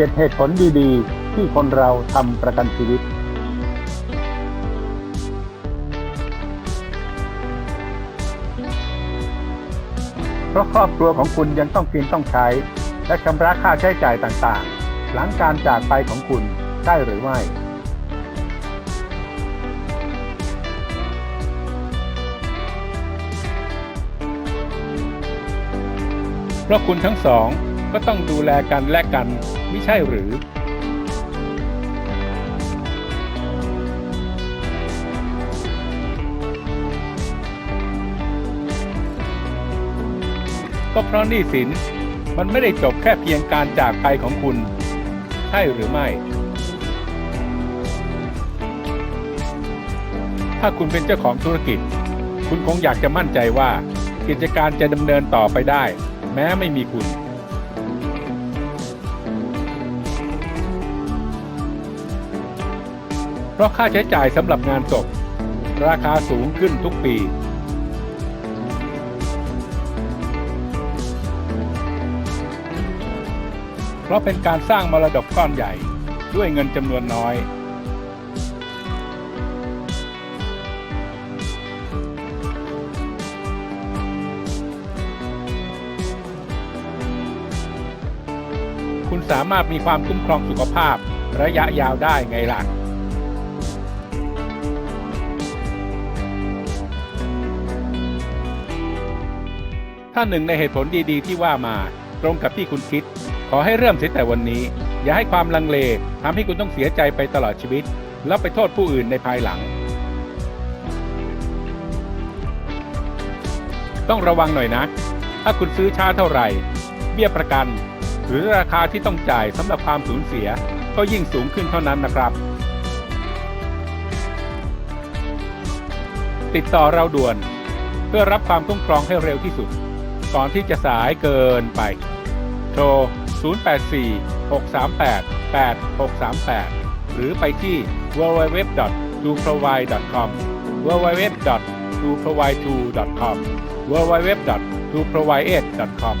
7เหตุผลดีๆ ที่คนเราทำประกันชีวิต เพราะครอบครัวของคุณยังต้องกินต้องใช้ และชำระค่าใช้จ่ายต่างๆ หลังการจากไปของคุณได้หรือไม่ เพราะคุณทั้งสอง ก็ต้องดูแลกันและกันไม่ใช่หรือก็เพราะหนี้สินมันไม่ได้จบแค่เพียงการจากไปของคุณ ใช่หรือไม่ ถ้าคุณเป็นเจ้าของธุรกิจ คุณคงอยากจะมั่นใจว่า กิจการจะดำเนินต่อไปได้ แม้ไม่มีคุณ ราะค่าใช้จ่ายสำหรับงานศพ ราคาสูงขึ้นทุกปี เพราะเป็นการสร้างมรดกก้อนใหญ่ด้วยเงินจำนวนน้อยคุณสามารถมีความคุ้มครองสุขภาพระยะยาวได้ไงล่ะ ถ้าหนึ่งในเหตุผลดีๆ ที่ว่ามา ตรงกับที่คุณคิด ขอให้เริ่มเสียแต่วันนี้ อย่าให้ความลังเลทำให้คุณต้องเสียใจไปตลอดชีวิต แล้วไปโทษผู้อื่นในภายหลัง ต้องระวังหน่อยนะ ถ้าคุณซื้อช้าเท่าไหร่ เบี้ยประกัน หรือราคาที่ต้องจ่ายสำหรับความสูญเสีย ก็ยิ่งสูงขึ้นเท่านั้นนะครับติดต่อเราด่วน เพื่อรับความคุ้มครองให้เร็วที่สุด ก่อนที่จะสายเกินไป โทร 084-638-8638 หรือไปที่ www.doprovide.com www.doprovide2.com www.doprovide8.com